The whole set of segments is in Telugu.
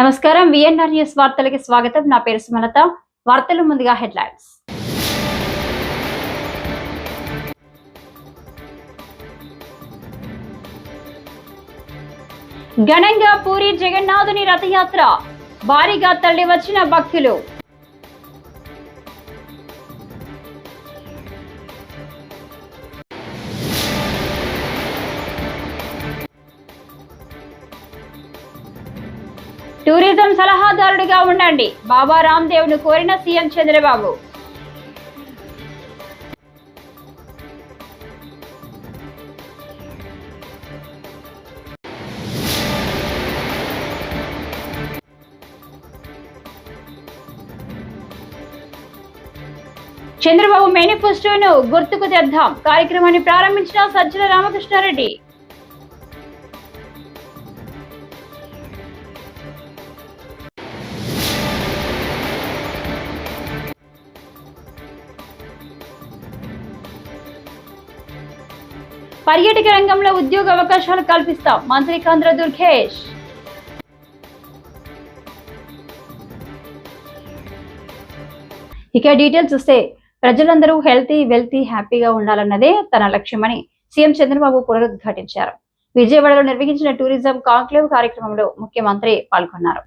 నమస్కారం విఎన్ఆర్ న్యూస్ వార్తలకి స్వాగతం. నా పేరు సుమలత. వార్తలు ముందుగా హెడ్లైన్స్. ఘనంగా పూరి జగన్నాథుని రథయాత్ర. భారీగా తల్లి వచ్చిన భక్తులు. టూరిజం సలహాదారుడిగా ఉండండి. బాబా రామ్దేవ్ను కోరిన సీఎం చంద్రబాబు. చంద్రబాబు మేనిఫెస్టోను గుర్తుకు తెద్దాం. కార్యక్రమాన్ని ప్రారంభించిన సజ్జల రామకృష్ణారెడ్డి. పర్యాటక రంగంలో ఉద్యోగ అవకాశాలు కల్పిస్తాం. మంత్రి కంద్ర దుర్గేష్. ఇక డీటెయిల్స్ చూస్తే ప్రజలందరూ హెల్తీ వెల్తీ హ్యాపీగా ఉండాలన్నదే తన లక్ష్యమని సీఎం చంద్రబాబు పునరుద్ఘాటించారు. విజయవాడలో నిర్వహించిన టూరిజం కాంక్లేవ్ కార్యక్రమంలో ముఖ్యమంత్రి పాల్గొన్నారు.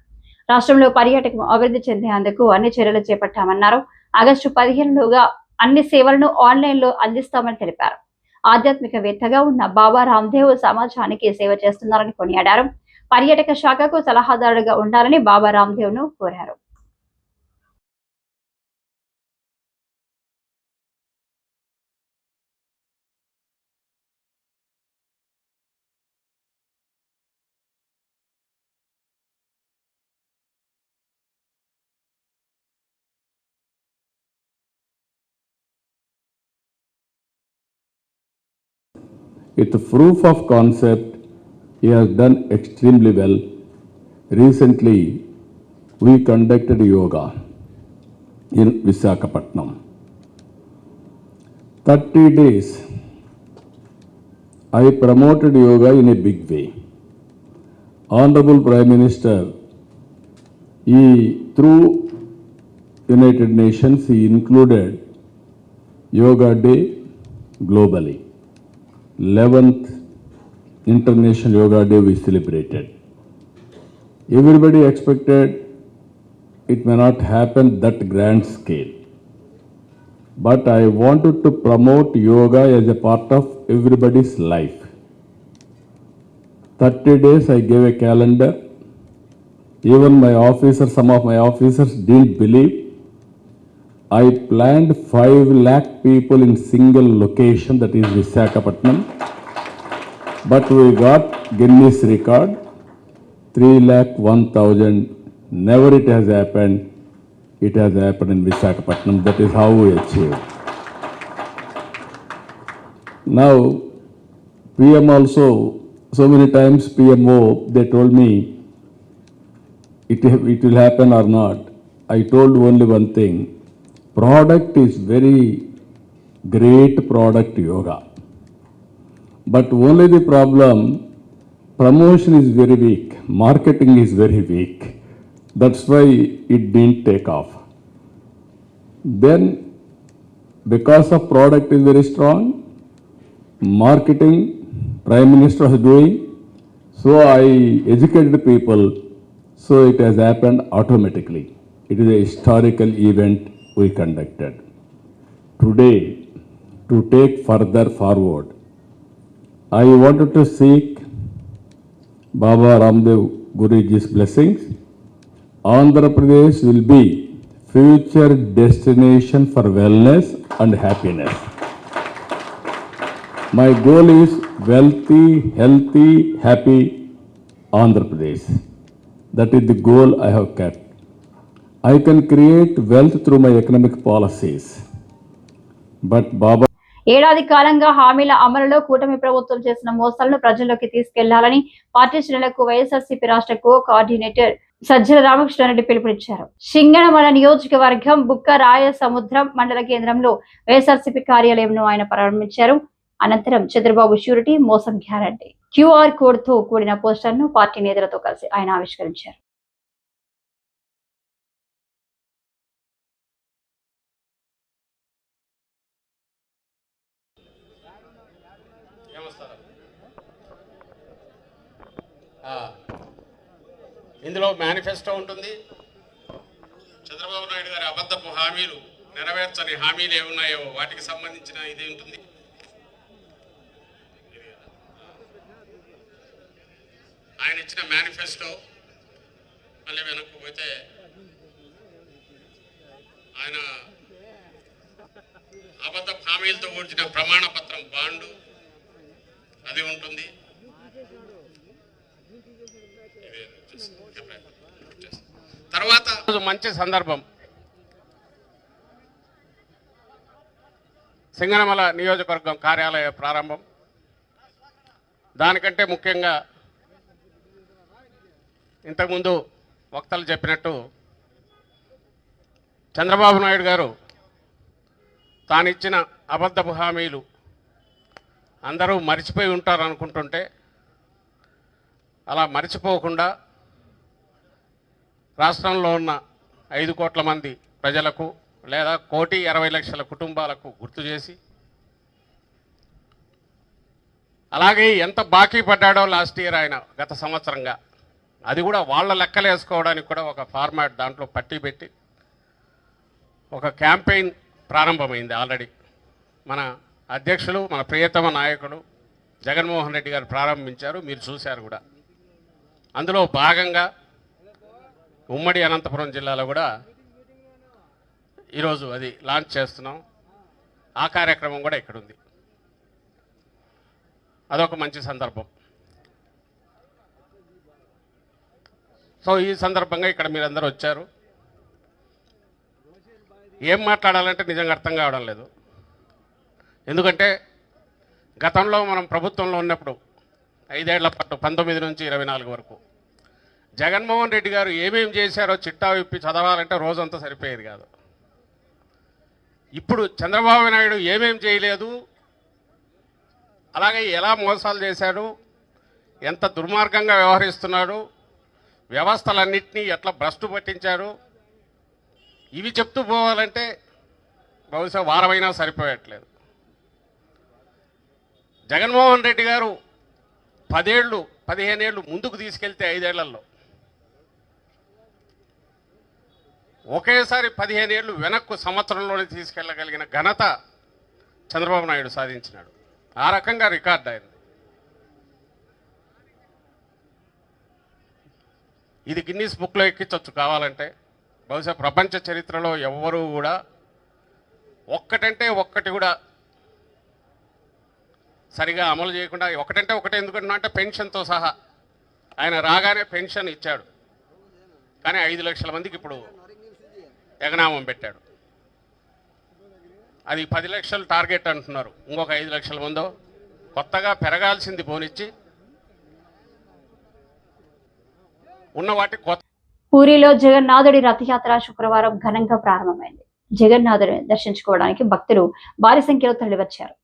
రాష్ట్రంలో పర్యాటకం అభివృద్ధి చెందేందుకు అన్ని చర్యలు చేపట్టామన్నారు. ఆగస్టు పదిహేనులోగా అన్ని సేవలను ఆన్లైన్లో అందిస్తామని తెలిపారు. ఆధ్యాత్మికవేత్తగా ఉన్న బాబా రామ్దేవ్ సమాజానికి సేవ చేస్తున్నారని కొనియాడారు. పర్యాటక శాఖకు సలహాదారుడుగా ఉండాలని బాబా రామ్దేవ్ను కోరారు. With proof of concept, he has done extremely well. Recently, we conducted yoga in Visakhapatnam. 30 days, I promoted yoga in a big way. Honorable Prime Minister, he, through United Nations, he included Yoga Day globally. 11th International Yoga Day we celebrated. Everybody expected it may not happen that grand scale. But I wanted to promote yoga as a part of everybody's life. 30 days I gave a calendar. Even my officers, some of my officers didn't believe. I planned 5 lakh people in single location that is Visakhapatnam. But we got Guinness record 3 lakh 1000. Never it has happened. It has happened in Visakhapatnam. That is how we achieved. Now, PM also, so many times PMO, they told me it, it will happen or not. I told only one thing product is very great product yoga. But only the problem promotion is very weak marketing is very weak. That's why it didn't take off. Then because of product is very strong marketing prime minister was doing so i educated people so it has happened automatically. It is a historical event we conducted. Today, to take further forward, I wanted to seek Baba Ramdev Guruji's blessings. Andhra Pradesh will be future destination for wellness and happiness. My goal is wealthy, healthy, happy Andhra Pradesh. That is the goal I have kept. I can create wealth through my economic policies but Baba ఏడాది కాలంగా హామీల అమలులో కూటమి ప్రభుత్వం చేసిన మోసాలను ప్రజల్లోకి తీసుకెళ్ళాలని పార్టీ శ్రేణులకు వైఎస్ఆర్సీపీ రాష్ట్ర కో కోఆర్డినేటర్ సజ్జల రామకృష్ణారెడ్డి పిలుపునిచ్చారు. సింగనమల నియోజకవర్గం బుక్క రాయ సముద్రం మండల కేంద్రంలో వైఎస్ఆర్సీపీ కార్యాలయంను ఆయన ప్రారంభించారు. అనంతరం చంద్రబాబు షూరిటీ మోసం గ్యారంటీ. క్యూఆర్ కోడ్తో కూడిన పోస్టర్ను పార్టీ నేతలతో కలిసి ఆయన ఆవిష్కరించారు. ఇందులో మేనిఫెస్టో ఉంటుంది. చంద్రబాబు నాయుడు గారి అబద్ధపు హామీలు నెరవేర్చని హామీలు ఏమున్నాయో వాటికి సంబంధించిన ఇది ఉంటుంది. ఆయన ఇచ్చిన మేనిఫెస్టో మళ్ళీ వెనక్కు పోతే ఆయన అబద్ధ హామీలతో కూర్చిన ప్రమాణ పత్రం బాండు అది ఉంటుంది. తర్వాత మంచి సందర్భం. సింగనమల నియోజకవర్గం కార్యాలయ ప్రారంభం. దానికంటే ముఖ్యంగా ఇంతకుముందు వక్తలు చెప్పినట్టు చంద్రబాబు నాయుడు గారు తానిచ్చిన అబద్ధపు హామీలు అందరూ మర్చిపోయి ఉంటారు అనుకుంటుంటే అలా మర్చిపోకుండా రాష్ట్రంలో ఉన్న ఐదు కోట్ల మంది ప్రజలకు లేదా కోటి ఇరవై లక్షల కుటుంబాలకు గుర్తు చేసి అలాగే ఎంత బాకీ పడ్డాడో లాస్ట్ ఇయర్ ఆయన గత సంవత్సరంగా అది కూడా వాళ్ళ లెక్కలు వేసుకోవడానికి కూడా ఒక ఫార్మాట్ దాంట్లో పట్టి పెట్టి ఒక క్యాంపెయిన్ ప్రారంభమైంది ఆల్రెడీ. మన అధ్యక్షులు మన ప్రియతమ నాయకుడు జగన్మోహన్ రెడ్డి గారు ప్రారంభించారు మీరు చూశారు కూడా. అందులో భాగంగా ఉమ్మడి అనంతపురం జిల్లాలో కూడా ఈరోజు అది లాంచ్ చేస్తున్నాం. ఆ కార్యక్రమం కూడా ఇక్కడ ఉంది అదొక మంచి సందర్భం. సో ఈ సందర్భంగా ఇక్కడ మీరందరూ వచ్చారు. ఏం మాట్లాడాలంటే నిజంగా అర్థం కావడం లేదు. ఎందుకంటే గతంలో మనం ప్రభుత్వంలో ఉన్నప్పుడు ఐదేళ్ళ పాటు పంతొమ్మిది నుంచి ఇరవై నాలుగు వరకు జగన్మోహన్ రెడ్డి గారు ఏమేం చేశారో చిట్టా విప్పి చదవాలంటే రోజంతా సరిపోయేది కాదు. ఇప్పుడు చంద్రబాబు నాయుడు ఏమేం చేయలేదు? అలాగే ఎలా మోసాలు చేశాడు? ఎంత దుర్మార్గంగా వ్యవహరిస్తున్నాడు? వ్యవస్థలన్నింటినీ ఎట్లా భ్రష్టు పట్టించాడు? ఇవి చెప్తూ పోవాలంటే బహుశా వారమైనా సరిపోయట్లేదు. జగన్మోహన్ రెడ్డి గారు పదేళ్ళు పదిహేనేళ్ళు ముందుకు తీసుకెళ్తే ఐదేళ్ళలో ఒకేసారి పదిహేను ఏళ్ళు వెనక్కు సంవత్సరంలోనే తీసుకెళ్ళగలిగిన ఘనత చంద్రబాబు నాయుడు సాధించినాడు. ఆ రకంగా రికార్డ్ అయింది ఇది గిన్నీస్ బుక్లో ఎక్కించవచ్చు కావాలంటే. బహుశా ప్రపంచ చరిత్రలో ఎవ్వరూ కూడా ఒక్కటంటే ఒక్కటి కూడా సరిగా అమలు చేయకుండా ఒకటంటే ఒకటే ఎందుకంటున్నా అంటే పెన్షన్తో సహా. ఆయన రాగానే పెన్షన్ ఇచ్చాడు. కానీ ఐదు లక్షల మందికి ఇప్పుడు ఎగనామం పెట్టాడు. అది పది లక్షలు టార్గెట్ అంటున్నారు. ఇంకొక ఐదు లక్షల మందో కొత్తగా పెరగాల్సింది పోనిచ్చి ఉన్న వాటి కొత్త పూరిలో జగన్నాథుడి రథయాత్ర శుక్రవారం ఘనంగా ప్రారంభమైంది. జగన్నాథుడిని దర్శించుకోవడానికి భక్తులు భారీ సంఖ్యలో తరలివచ్చారు.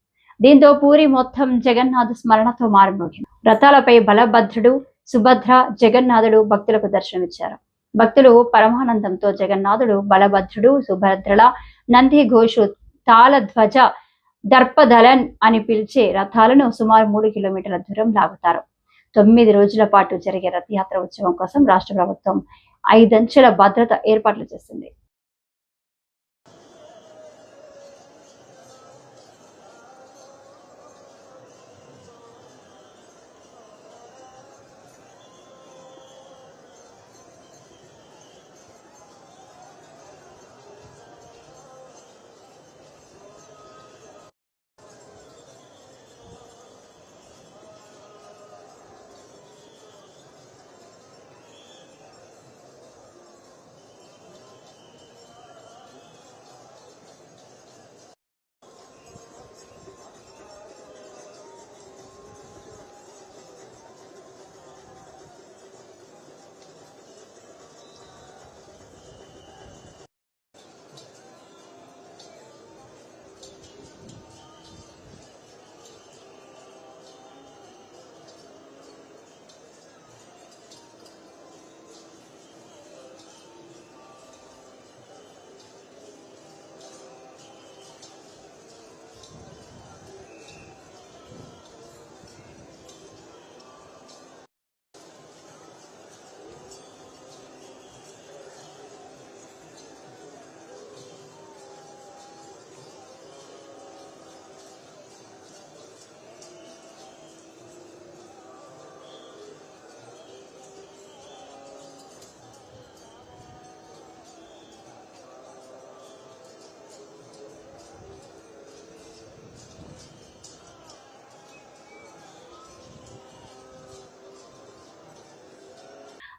దీంతో పూరి మొత్తం జగన్నాథ స్మరణతో మారుమోగింది. రథాలపై బలభద్రుడు సుభద్ర జగన్నాథుడు భక్తులకు దర్శనమిచ్చారు. భక్తులు పరమానందంతో జగన్నాథుడు బలభద్రుడు సుభద్రల నందిఘోషు తాళధ్వజ దర్పదలన్ అని పిలిచే రథాలను సుమారు మూడు కిలోమీటర్ల దూరం లాగుతారు. తొమ్మిది రోజుల పాటు జరిగే రథయాత్ర ఉత్సవం కోసం రాష్ట్ర ప్రభుత్వం ఐదంచెల భద్రత ఏర్పాట్లు చేసింది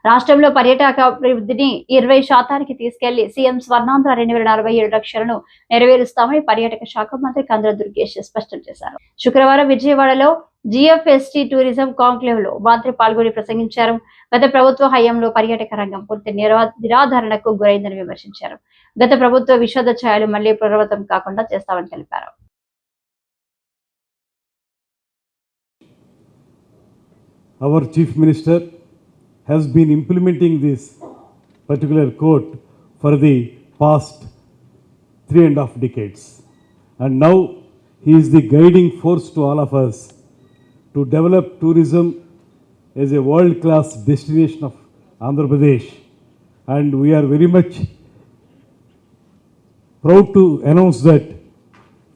రాష్ట్రంలో పర్యాటక అభివృద్ధిని ఇరవై శాతానికి తీసుకెళ్ళి సీఎం స్వర్ణాంధ్ర రెండు వేల నలభై ఏడు లక్షలను నెరవేరుస్తామని పర్యాటక శాఖ మంత్రి కంద్ర దుర్గేష్ స్పష్టం చేశారు. శుక్రవారం విజయవాడలో జిఎఫ్ఎస్టి టూరిజం కాంక్లేవ్లో మంత్రి పాల్గొని ప్రసంగించారు. గత ప్రభుత్వ హయాంలో పర్యాటక రంగం పూర్తి నిరా- నిరాధరణకు గురైందని విమర్శించారు. గత ప్రభుత్వ విషాద ఛాయలు మళ్ళీ పునరావృతం కాకుండా చేస్తామని తెలిపారు. Our chief minister has been implementing this particular code for the past three and a half decades. And now he is the guiding force to all of us to develop tourism as a world class destination of Andhra Pradesh. And we are very much proud to announce that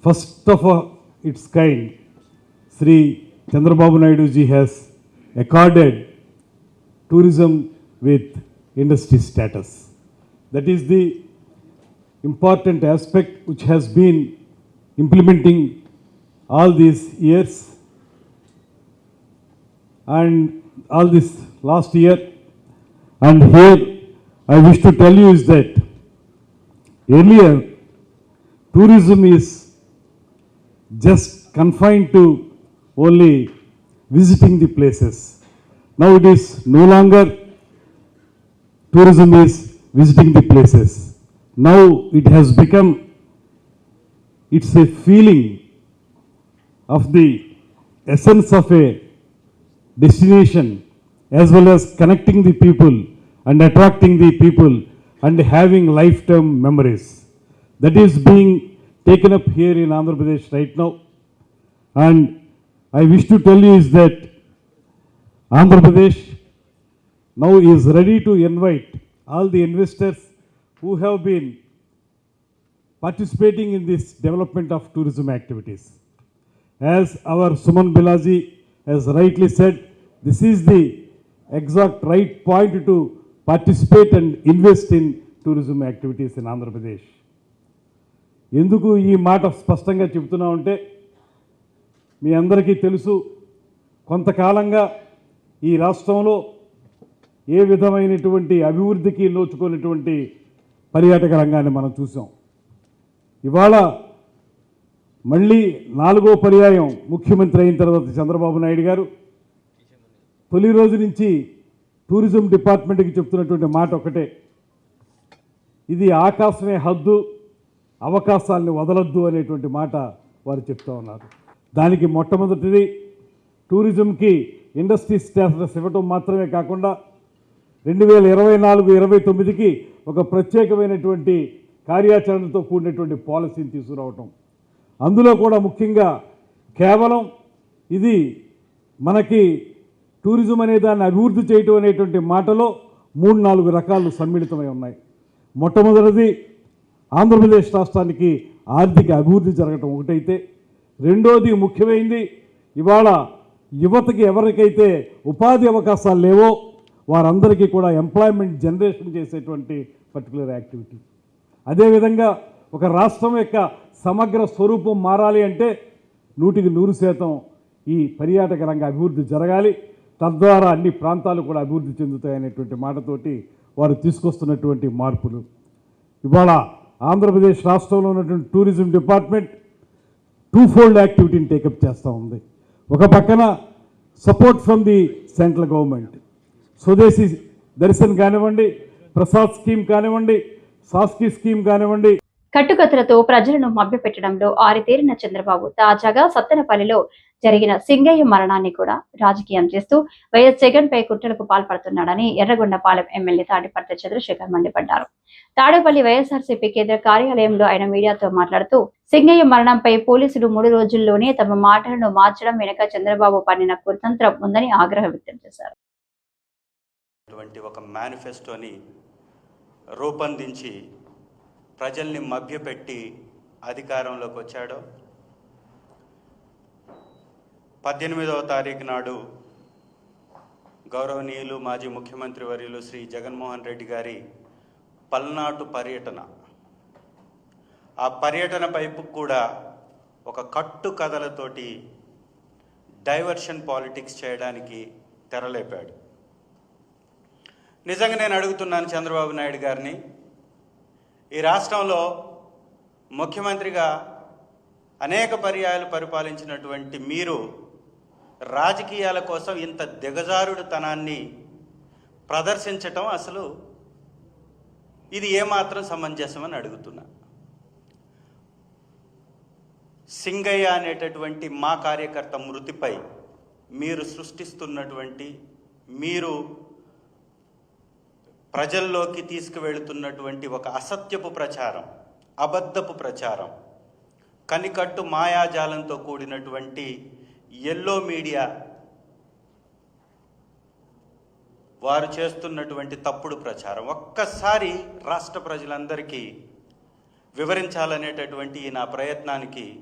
first of a- its kind, Sri Chandrababu Naidu ji has accorded tourism with industry status. That is the important aspect which has been implementing all these years and all this last year. And here I wish to tell you is that earlier tourism is just confined to only visiting the places. Now it is no longer tourism is visiting the places. Now it has become, it's a feeling of the essence of a destination as well as connecting the people and attracting the people and having lifetime memories. That is being taken up here in Andhra Pradesh right now. And I wish to tell you is that Andhra Pradesh now is ready to invite all the investors who have been participating in this development of tourism activities. As our Suman Bilaji has rightly said, this is the exact right point to participate and invest in tourism activities in Andhra Pradesh. ఎందుకు ఈ మాట స్పష్టంగా చెబుతున్నామంటే మీ అందరికీ తెలుసు కొంతకాలంగా ఈ రాష్ట్రంలో ఏ విధమైనటువంటి అభివృద్ధికి నోచుకున్నటువంటి పర్యాటక రంగాన్ని మనం చూసాం ఇవాళ మళ్ళీ నాలుగో పర్యాయం ముఖ్యమంత్రి అయిన తర్వాత చంద్రబాబు నాయుడు గారు తొలి రోజు నుంచి టూరిజం డిపార్ట్మెంట్కి చెప్తున్నటువంటి మాట ఒకటే ఇది ఆకాశమే హద్దు అవకాశాలని వదలద్దు అనేటువంటి మాట వారు చెప్తా ఉన్నారు. దానికి మొట్టమొదటిది టూరిజంకి ఇండస్ట్రీ స్టేటస్ ఇవ్వటం మాత్రమే కాకుండా రెండు వేల ఇరవై నాలుగు ఇరవై తొమ్మిదికి ఒక ప్రత్యేకమైనటువంటి కార్యాచరణతో కూడినటువంటి పాలసీని తీసుకురావటం. అందులో కూడా ముఖ్యంగా కేవలం ఇది మనకి టూరిజం అనే దాన్ని అభివృద్ధి చేయటం అనేటువంటి మాటలో మూడు నాలుగు రకాలు సమ్మిళితమై ఉన్నాయి. మొట్టమొదటిది ఆంధ్రప్రదేశ్ రాష్ట్రానికి ఆర్థిక అభివృద్ధి జరగటం ఒకటైతే. రెండోది ముఖ్యమైనది ఇవాళ యువతకి ఎవరికైతే ఉపాధి అవకాశాలు లేవో వారందరికీ కూడా ఎంప్లాయ్మెంట్ జనరేషన్ చేసేటువంటి పర్టికులర్ యాక్టివిటీ అదేవిధంగా ఒక రాష్ట్రం యొక్క సమగ్ర స్వరూపం మారాలి అంటే నూటికి నూరు శాతం ఈ పర్యాటక రంగ అభివృద్ధి జరగాలి. తద్వారా అన్ని ప్రాంతాలు కూడా అభివృద్ధి చెందుతాయి అనేటువంటి మాటతోటి వారు తీసుకొస్తున్నటువంటి మార్పులు. ఇవాళ ఆంధ్రప్రదేశ్ రాష్ట్రంలో ఉన్నటువంటి టూరిజం డిపార్ట్మెంట్ టూ ఫోల్డ్ యాక్టివిటీని టేకప్ చేస్తూ ఉంది. ఒక పక్కన support from the central government Swadeshi Darshan కానివ్వండి ప్రసాద్ స్కీమ్ కానివ్వండి సాస్కి స్కీమ్ కానివ్వండి. కట్టుకథలతో ప్రజలను మభ్యపెట్టడంలో ఆరితేరిన చంద్రబాబు తాజాగా సత్తెనపల్లిలో జరిగిన సింగయ్య మరణాన్ని కూడా రాజకీయం చేస్తూ వైఎస్ జగన్ పై కుట్రలకు పాల్పడుతున్నాడని ఎర్రగొండపాలెం ఎమ్మెల్యే తాడిపర్తి చంద్రశేఖర్ మండిపడ్డారు. తాడేపల్లి వైఎస్ఆర్సీపీ కేంద్ర కార్యాలయంలో ఆయన మీడియాతో మాట్లాడుతూ సింగయ్య మరణంపై పోలీసులు మూడు రోజుల్లోనే తమ మాటలను మార్చడం వెనుక చంద్రబాబు పన్నిన కుతంత్రం ఉందని ఆగ్రహం వ్యక్తం చేశారు. ఒక మేనిఫెస్టోని రూపొందించి ప్రజల్ని మభ్యపెట్టి అధికారంలోకి వచ్చాడో పద్దెనిమిదవ తారీఖు నాడు గౌరవనీయులు మాజీ ముఖ్యమంత్రి వర్యులు శ్రీ జగన్మోహన్ రెడ్డి గారి పల్నాటు పర్యటన. ఆ పర్యటన పైపు కూడా ఒక కట్టు కథలతోటి డైవర్షన్ పాలిటిక్స్ చేయడానికి తెరలేపాడు. నిజంగా నేను అడుగుతున్నాను చంద్రబాబు నాయుడు గారిని ఈ రాష్ట్రంలో ముఖ్యమంత్రిగా అనేక పర్యాయాలు పరిపాలించినటువంటి మీరు రాజకీయాల కోసం ఇంత దిగజారుడుతనాన్ని ప్రదర్శించటం అసలు ఇది ఏమాత్రం సమంజసమని అడుగుతున్నా. సింగయ్య అనేటటువంటి మా కార్యకర్త మృతిపై మీరు సృష్టిస్తున్నటువంటి మీరు ప్రజల్లోకి తీసుకువెళుతున్నటువంటి ఒక అసత్యపు ప్రచారం అబద్ధపు ప్రచారం కనికట్టు మాయాజాలంతో కూడినటువంటి ఎల్లో మీడియా వారు చేస్తున్నటువంటి తప్పుడు ప్రచారం. ఒక్కసారి రాష్ట్ర ప్రజలందరికీ వివరించాలనేటటువంటి ఈ నా ప్రయత్నానికి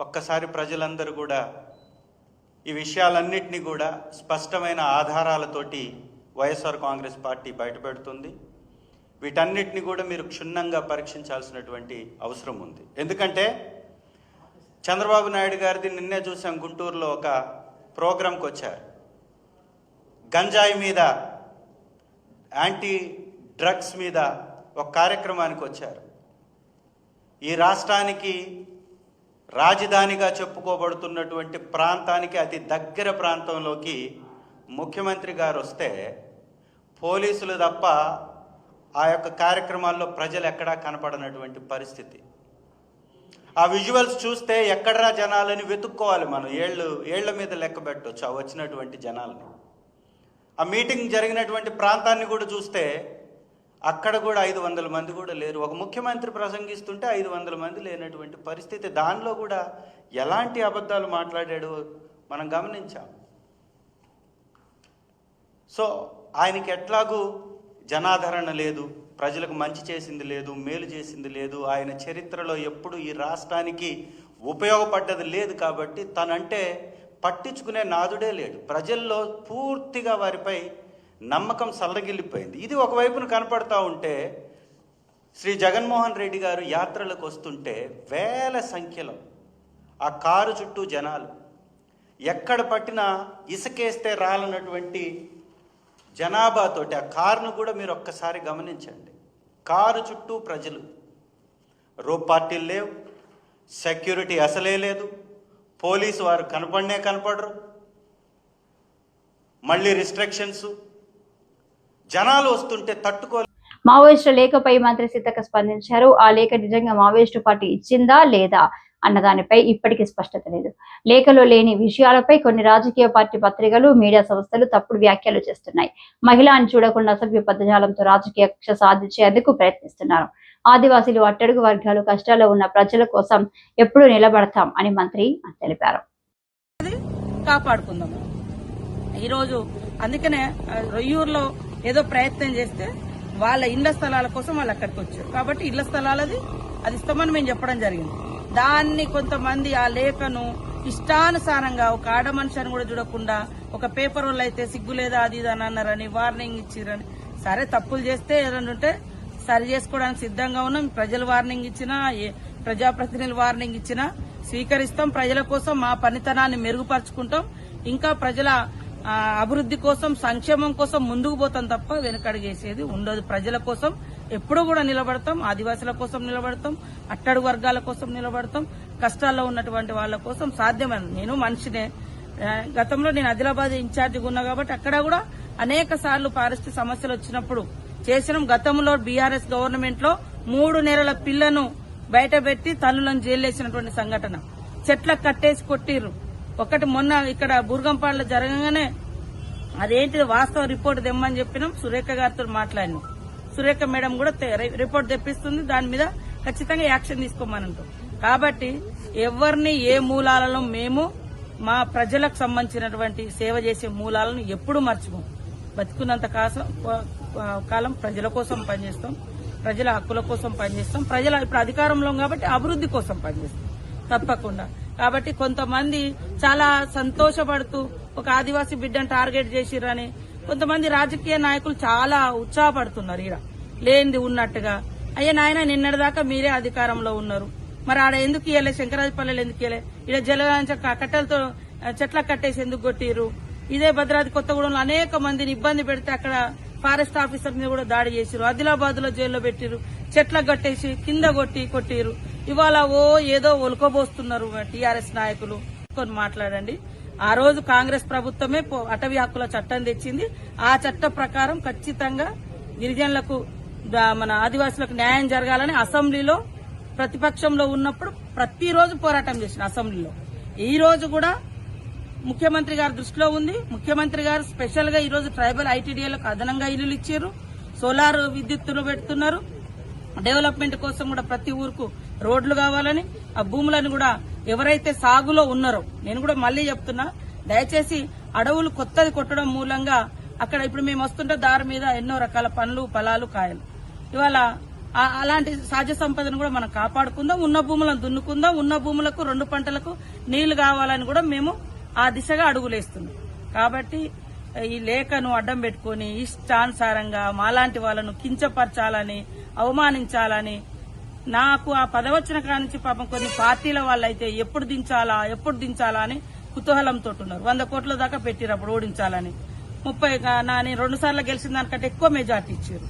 ఒక్కసారి ప్రజలందరూ కూడా ఈ విషయాలన్నింటినీ కూడా స్పష్టమైన ఆధారాలతోటి వైఎస్ఆర్ కాంగ్రెస్ పార్టీ బయటపెడుతుంది. వీటన్నిటిని కూడా మీరు క్షుణ్ణంగా పరీక్షించాల్సినటువంటి అవసరం ఉంది. ఎందుకంటే చంద్రబాబు నాయుడు గారిది నిన్నే చూసాం గుంటూరులో ఒక ప్రోగ్రాంకి వచ్చారు. గంజాయి మీద యాంటీ డ్రగ్స్ మీద ఒక కార్యక్రమానికి వచ్చారు. ఈ రాష్ట్రానికి రాజధానిగా చెప్పుకోబడుతున్నటువంటి ప్రాంతానికి అతి దగ్గర ప్రాంతంలోకి ముఖ్యమంత్రి గారు వస్తే పోలీసులు తప్ప ఆ యొక్క కార్యక్రమాల్లో ప్రజలు ఎక్కడా కనపడనటువంటి పరిస్థితి. ఆ విజువల్స్ చూస్తే ఎక్కడరా జనాలని వెతుక్కోవాలి మనం. ఏళ్ళు ఏళ్ళ మీద లెక్క పెట్టవచ్చు ఆ వచ్చినటువంటి జనాలని. ఆ మీటింగ్ జరిగినటువంటి ప్రాంతాన్ని కూడా చూస్తే అక్కడ కూడా ఐదు వందల మంది కూడా లేరు. ఒక ముఖ్యమంత్రి ప్రసంగిస్తుంటే ఐదు వందల మంది లేనటువంటి పరిస్థితి. దానిలో కూడా ఎలాంటి అబద్ధాలు మాట్లాడాడు మనం గమనించాం. సో ఆయనకి ఎట్లాగూ జనాదరణ లేదు. ప్రజలకు మంచి చేసింది లేదు మేలు చేసింది లేదు. ఆయన చరిత్రలో ఎప్పుడు ఈ రాష్ట్రానికి ఉపయోగపడ్డది లేదు కాబట్టి తనంటే పట్టించుకునే నాదుడే లేడు. ప్రజల్లో పూర్తిగా వారిపై నమ్మకం సల్లగిల్లిపోయింది ఇది ఒకవైపున కనపడతా ఉంటే శ్రీ జగన్మోహన్ రెడ్డి గారు యాత్రలకు వస్తుంటే వేల సంఖ్యలో ఆ కారు చుట్టూ జనాలు. ఎక్కడ పట్టినా ఇసుకేస్తే రాలన్నటువంటి జనాభాతోటి ఆ కారును కూడా మీరు ఒక్కసారి గమనించండి. కారు చుట్టూ ప్రజలు. రో పార్టీలు లేవు. సెక్యూరిటీ అసలే లేదు. పోలీసు వారు కనపడనే కనపడరు. మళ్ళీ రిస్ట్రిక్షన్స్. జనాలు వస్తుంటే తట్టుకోలే. మావోయిస్టు లేఖపై మంత్రి సీతక్క స్పందించారు. ఆ లేఖ నిజంగా మావోయిస్టు పార్టీ ఇచ్చిందా లేదా? అన్న దానిపై ఇప్పటికీ స్పష్టత లేదు. లేఖలో లేని విషయాలపై కొన్ని రాజకీయ పార్టీ పత్రికలు మీడియా సంస్థలు తప్పుడు వ్యాఖ్యలు చేస్తున్నాయి. మహిళ అని చూడకుండా అసభ్య పదజాలంతో రాజకీయ కక్ష సాధించేందుకు ప్రయత్నిస్తున్నారు. ఆదివాసీలు అట్టడుగు వర్గాలు కష్టాల్లో ఉన్న ప్రజల కోసం ఎప్పుడూ నిలబడతాం అని మంత్రి తెలిపారు. కాపాడుకుందాం ఈరోజు అందుకనే రొయ్యూరులో ఏదో ప్రయత్నం చేస్తే వాళ్ళ ఇళ్ళ స్థలాల కోసం వాళ్ళు అక్కడికి వచ్చారు. కాబట్టి ఇళ్ళ స్థలాలది అది ఇస్తామని మేము చెప్పడం జరిగింది. దాన్ని కొంతమంది ఆ లేఖను ఇష్టానుసారంగా ఒక ఆడ మనిషి అని కూడా చూడకుండా ఒక పేపర్ వాళ్ళు అయితే సిగ్గు లేదా అది ఇది అని అన్నారని వార్నింగ్ ఇచ్చిరని. సరే తప్పులు చేస్తే ఏదైనా ఉంటే సరి చేసుకోవడానికి సిద్ధంగా ఉన్నాం. ప్రజలు వార్నింగ్ ఇచ్చినా ఏ ప్రజాప్రతినిధులు వార్నింగ్ ఇచ్చినా స్వీకరిస్తాం. ప్రజల కోసం మా పనితనాన్ని మెరుగుపరుచుకుంటాం. ఇంకా ప్రజల అభివృద్ది అభివృద్ధి కోసం సంక్షేమం కోసం ముందుకు పోతాం తప్ప వెనుకడుగేసేది ఉండదు. ప్రజల కోసం ఎప్పుడూ కూడా నిలబడతాం ఆదివాసుల కోసం నిలబడతాం అట్టడు వర్గాల కోసం నిలబడతాం కష్టాల్లో ఉన్నటువంటి వాళ్ళ కోసం సాధ్యమైన. నేను మనిషినే. గతంలో నేను ఆదిలాబాద్ ఇన్ఛార్జిగా ఉన్నా కాబట్టి అక్కడ కూడా అనేక సార్లు పారిస్థితి సమస్యలు వచ్చినప్పుడు చేసిన. గతంలో బీఆర్ఎస్ గవర్నమెంట్లో మూడు నెలల పిల్లను బయట పెట్టి తల్లులను జైలేసినటువంటి సంఘటన. చెట్లకు కట్టేసి కొట్టిర్రు. ఒకటి మొన్న ఇక్కడ బుర్గంపాడులో జరగగానే అదేంటిది వాస్తవ రిపోర్ట్ తెమ్మని చెప్పినాం. సురేఖ గారితో మాట్లాడినాం. సురేఖ మేడం కూడా రిపోర్ట్ తెప్పిస్తుంది. దాని మీద ఖచ్చితంగా యాక్షన్ తీసుకోమనంటాం. కాబట్టి ఎవరిని ఏ మూలాలలో మేము మా ప్రజలకు సంబంధించినటువంటి సేవ చేసే మూలాలను ఎప్పుడు మర్చిపోం. బతికున్నంత కాలం ప్రజల కోసం పనిచేస్తాం. ప్రజల హక్కుల కోసం పనిచేస్తాం. ప్రజల ఇప్పుడు అధికారంలో కాబట్టి అభివృద్ధి కోసం పనిచేస్తాం. తప్పకుండా. కాబట్టి కొంతమంది చాలా సంతోషపడుతూ ఒక ఆదివాసీ బిడ్డను టార్గెట్ చేసిరని కొంతమంది రాజకీయ నాయకులు చాలా ఉత్సాహపడుతున్నారు ఈడ. లేనిది ఉన్నట్టుగా. అయ్యా నాయన నిన్నటిదాకా మీరే అధికారంలో ఉన్నారు. మరి ఆడ ఎందుకు ఇయ్యలే? శంకరాజపల్లెలు ఎందుకు ఇయ్యలే? ఈడ జలగాంచ కట్టెలతో చెట్ల చెట్లకు కట్టేసి ఎందుకు కొట్టిరు ఇదే భద్రాద్రి కొత్తగూడెంలో అనేక మందిని ఇబ్బంది పెడితే అక్కడ ఫారెస్ట్ ఆఫీసర్ మీద కూడా దాడి చేసిరు ఆదిలాబాద్లో జైల్లో పెట్టిరు చెట్ల కట్టేసి కింద కొట్టి కొట్టిరు ఇవాళ ఓ ఏదో ఒలుకోబోస్తున్నారు టీఆర్ఎస్ నాయకులు. కొని మాట్లాడండి. ఆ రోజు కాంగ్రెస్ ప్రభుత్వమే పో- అటవీ హక్కుల చట్టం తెచ్చింది. ఆ చట్టం ప్రకారం ఖచ్చితంగా గిరిజనులకు దా- మన ఆదివాసులకు న్యాయం జరగాలని అసెంబ్లీలో ప్రతిపక్షంలో ఉన్నప్పుడు ప్రతిరోజు పోరాటం చేసిన అసెంబ్లీలో. ఈ రోజు కూడా ముఖ్యమంత్రి గారి దృష్టిలో ఉంది. ముఖ్యమంత్రి గారు స్పెషల్గా ఈరోజు ట్రైబల్ ఐటీడీఏలకు అదనంగా ఇల్లులు ఇచ్చారు. సోలార్ విద్యుత్తులు పెడుతున్నారు. డెవలప్మెంట్ కోసం కూడా ప్రతి ఊరుకు రోడ్లు కావాలని ఆ భూములను కూడా ఎవరైతే సాగులో ఉన్నారో నేను కూడా మళ్ళీ చెప్తున్నా దయచేసి అడవులు కొత్తది కొట్టడం మూలంగా అక్కడ ఇప్పుడు మేము వస్తుంటే దారి మీద ఎన్నో రకాల పండ్లు ఫలాలు కాయలు. ఇవాళ అలాంటి సహజ సంపదను కూడా మనం కాపాడుకుందాం ఉన్న భూములను దున్నుకుందాం ఉన్న భూములకు రెండు పంటలకు నీళ్ళు కావాలని కూడా మేము ఆ దిశగా అడుగులేస్తున్నాం. కాబట్టి ఈ లేఖను అడ్డం పెట్టుకుని ఇష్టానుసారంగా మాలాంటి వాళ్ళను కించపరచాలని అవమానించాలని నాకు ఆ పదవచ్చిన కానించి పాపం కొన్ని పార్టీల వాళ్ళైతే ఎప్పుడు దించాలా ఎప్పుడు దించాలా అని కుతూహలంతో ఉన్నారు వంద కోట్ల దాకా పెట్టిరు అప్పుడు ఓడించాలని. ముప్పై నాని రెండు సార్లు గెలిచిన దానికంటే ఎక్కువ మెజార్టీ ఇచ్చారు.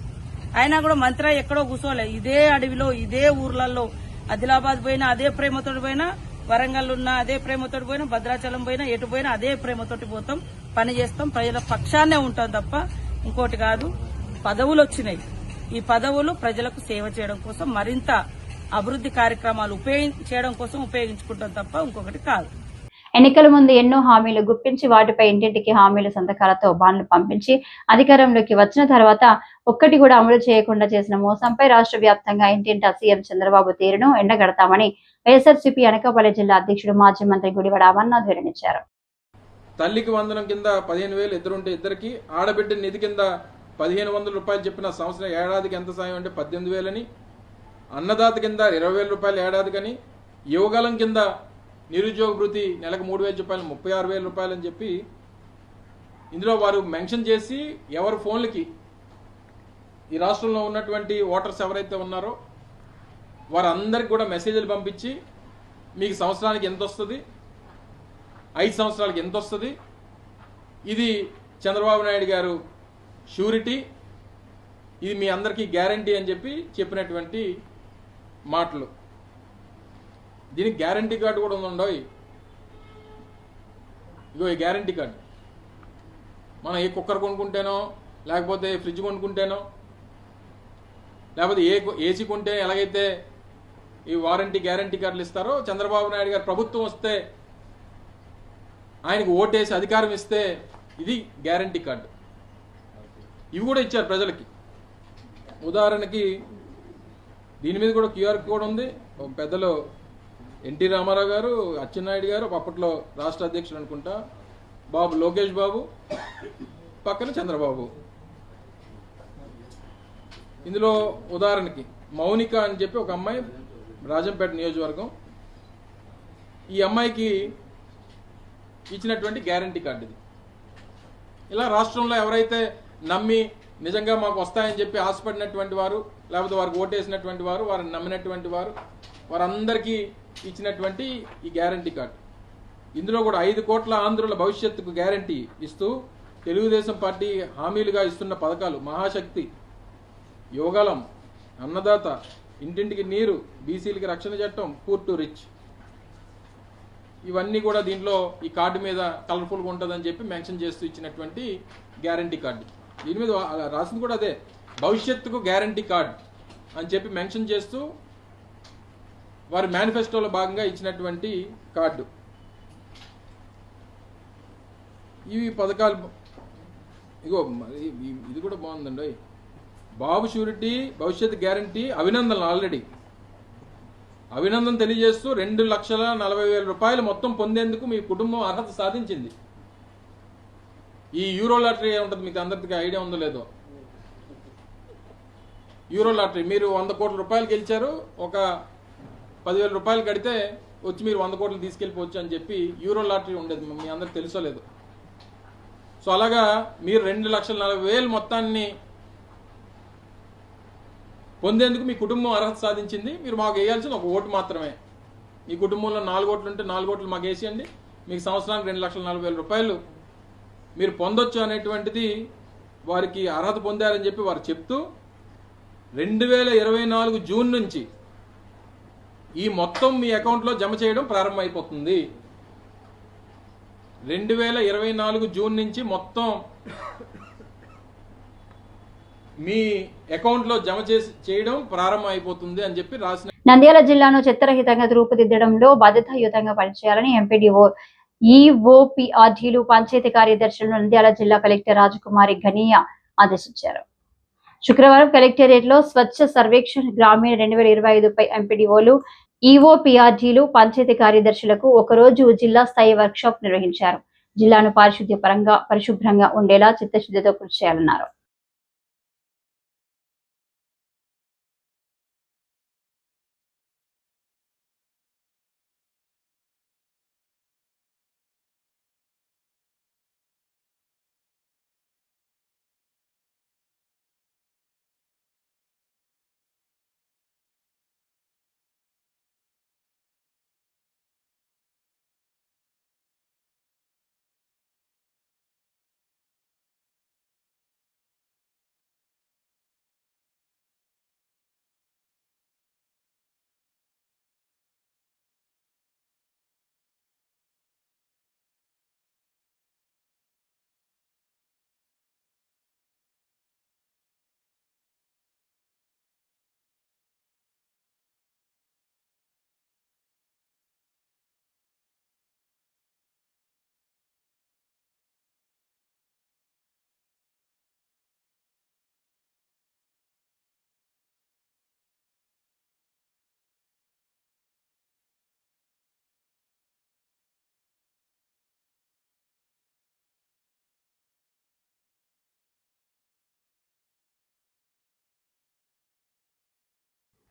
అయినా కూడా మంత్రి ఎక్కడో కూర్చోలే ఇదే అడవిలో ఇదే ఊర్లలో ఆదిలాబాద్ పోయినా అదే ప్రేమతోటి పోయినా వరంగల్ ఉన్న అదే ప్రేమతోటి పోయినా భద్రాచలం పోయినా ఎటు పోయినా అదే ప్రేమతోటి పోతాం పని చేస్తాం ప్రజల పక్షాన్నే ఉంటాం తప్ప ఇంకోటి కాదు పదవులు వచ్చినాయి ఈ పదవులు ప్రజలకు సేవ చేయడం కోసం మరింత అభివృద్ధి కార్యక్రమాలు ఉపయోగి చేయడం కోసం ఉపయోగించుకుంటాం తప్ప ఇంకొకటి కాదు. ఎన్నికల ముందు ఎన్నో హామీలు గుప్పించి వాటిపై ఇంటింటికి హామీల సంతకాలతో బాండ్లు పంపించి అధికారంలోకి వచ్చిన తర్వాత ఒక్కటి కూడా అమలు చేయకుండా చేసిన మోసంపై రాష్ట్ర వ్యాప్తంగా ఇంటింటా సీఎం చంద్రబాబు తీరును ఎండగడతామని వైఎస్ఆర్సీపీ అనకాపల్లి జిల్లా అధ్యక్షుడు మాజీ మంత్రి గుడివాడ అమర్నాథ్ వివరించారు తల్లికి వందనం కింద పదిహేను వేలు ఇద్దరుంటే ఇద్దరికి ఆడబిడ్డ నిధి కింద పదిహేను వందల రూపాయలు చెప్పిన సంవత్సరం ఏడాదికి ఎంత సాయం అంటే పద్దెనిమిది వేలని అన్నదాత కింద ఇరవై వేల రూపాయలు ఏడాదికని యువగలం కింద నిరుద్యోగ వృత్తి నెలకు మూడు వేల రూపాయలు ముప్పై ఆరు వేల రూపాయలు అని చెప్పి ఇందులో వారు మెన్షన్ చేసి ఎవరి ఫోన్లకి ఈ రాష్ట్రంలో ఉన్నటువంటి ఓటర్స్ ఎవరైతే ఉన్నారో వారందరికి కూడా మెసేజ్లు పంపించి మీకు సంవత్సరానికి ఎంత వస్తుంది? ఐదు సంవత్సరాలకి ఎంత వస్తుంది? ఇది చంద్రబాబు నాయుడు గారు షూరిటీ ఇది మీ అందరికీ గ్యారంటీ అని చెప్పి చెప్పినటువంటి మాటలు. దీనికి గ్యారంటీ కార్డు కూడా ఉందండోయ్ ఇగో ఈ గ్యారంటీ కార్డు మనం ఏ కుక్కర్ కొనుక్కుంటేనో లేకపోతే ఫ్రిడ్జ్ కొనుక్కుంటేనో లేకపోతే ఏ ఏసీ కొంటే ఎలాగైతే ఈ వారంటీ గ్యారంటీ కార్డులు ఇస్తారో చంద్రబాబు నాయుడు గారు ప్రభుత్వం వస్తే ఆయనకు ఓటేసి అధికారం ఇస్తే ఇది గ్యారంటీ కార్డు ఇవి కూడా ఇచ్చారు ప్రజలకి. ఉదాహరణకి దీని మీద కూడా క్యూఆర్ కోడ్ ఉంది. పెద్దలు ఎన్టీ రామారావు గారు అచ్చెన్నాయుడు గారు అప్పట్లో రాష్ట్ర అధ్యక్షుడు అనుకుంటా బాబు లోకేష్ బాబు పక్కన చంద్రబాబు. ఇందులో ఉదాహరణకి మౌనిక అని చెప్పి ఒక అమ్మాయి రాజంపేట నియోజకవర్గం. ఈ అమ్మాయికి ఇచ్చినటువంటి గ్యారంటీ కార్డు ఇది. ఇలా రాష్ట్రంలో ఎవరైతే నమ్మి నిజంగా మాకు వస్తాయని చెప్పి ఆశపడినటువంటి వారు లేకపోతే వారికి ఓటేసినటువంటి వారు వారిని నమ్మినటువంటి వారు వారందరికీ ఇచ్చినటువంటి ఈ గ్యారంటీ కార్డు. ఇందులో కూడా ఐదు కోట్ల ఆంధ్రుల భవిష్యత్తుకు గ్యారంటీ ఇస్తూ తెలుగుదేశం పార్టీ హామీలుగా ఇస్తున్న పథకాలు మహాశక్తి యోగాలం అన్నదాత ఇంటింటికి నీరు బీసీలకి రక్షణ చట్టం పూర్ టు రిచ్. ఇవన్నీ కూడా దీంట్లో ఈ కార్డు మీద కలర్ఫుల్గా ఉంటుందని చెప్పి మెన్షన్ చేస్తూ ఇచ్చినటువంటి గ్యారంటీ కార్డు. దీని మీద రాసింది కూడా అదే భవిష్యత్తుకు గ్యారంటీ కార్డ్ అని చెప్పి మెన్షన్ చేస్తూ వారి మేనిఫెస్టోలో భాగంగా ఇచ్చినటువంటి కార్డు. ఇవి పథకాలు ఇగో మరి ఇది కూడా బాగుందండి. బాబు షూరిటీ భవిష్యత్ గ్యారంటీ అభినందనలు ఆల్రెడీ. అభినందన తెలియజేస్తూ రెండు లక్షల నలభై వేల రూపాయలు మొత్తం పొందేందుకు మీ కుటుంబం అర్హత సాధించింది. ఈ యూరో లాటరీ ఉంటుంది మీకు అందరికి ఐడియా ఉందో లేదో? Euro lottery. మీరు వంద కోట్ల రూపాయలు గెలిచారు. ఒక పదివేల రూపాయలు కడితే వచ్చి మీరు వంద కోట్లు తీసుకెళ్ళిపోవచ్చు అని చెప్పి యూరో లాటరీ ఉండేది. మీ అందరికి తెలుసో లేదు? సో అలాగా మీరు రెండు లక్షల నలభై వేలు మొత్తాన్ని పొందేందుకు మీ కుటుంబం అర్హత సాధించింది. మీరు మాకు వేయాల్సిన ఒక ఓటు మాత్రమే. మీ కుటుంబంలో నాలుగు ఓట్లు ఉంటే నాలుగు ఓట్లు మాకు వేసేయండి. మీకు సంవత్సరానికి రెండు లక్షల నలభై వేల రూపాయలు మీరు పొందొచ్చు అనేటువంటిది వారికి అర్హత పొందారని చెప్పి వారు చెప్తూ రెండు వేల ఇరవై నాలుగు జూన్ నుంచి ఈ మొత్తం మీ అకౌంట్లో జమ చేయడం ప్రారంభమైపోతుంది. రెండు వేల ఇరవై నాలుగు జూన్ నుంచి మొత్తం మీ అకౌంట్లో జమ చేసి చేయడం ప్రారంభం అయిపోతుంది అని చెప్పి రాసిన నంద్యాల జిల్లాను చిత్తరహితంగా రూపుదిద్దడంలో బాధ్యతాయుతంగా పనిచేయాలని ఎంపీడీఓ ఈఓపీఆర్డీలు పంచాయతీ కార్యదర్శులను నంద్యాల జిల్లా కలెక్టర్ రాజకుమారి ఘనీయ ఆదేశించారు. శుక్రవారం కలెక్టరేట్లో స్వచ్ఛ సర్వేక్షణ్ గ్రామీణ రెండు వేల ఇరవై ఐదుపై ఎంపీడీఓలు ఈఓపీఆర్డీలు పంచాయతీ కార్యదర్శులకు ఒకరోజు జిల్లా స్థాయి వర్క్షాప్ నిర్వహించారు. జిల్లాను పారిశుద్ధ్య పరంగా పరిశుభ్రంగా ఉండేలా చిత్తశుద్ధితో కృషి చేయాలన్నారు.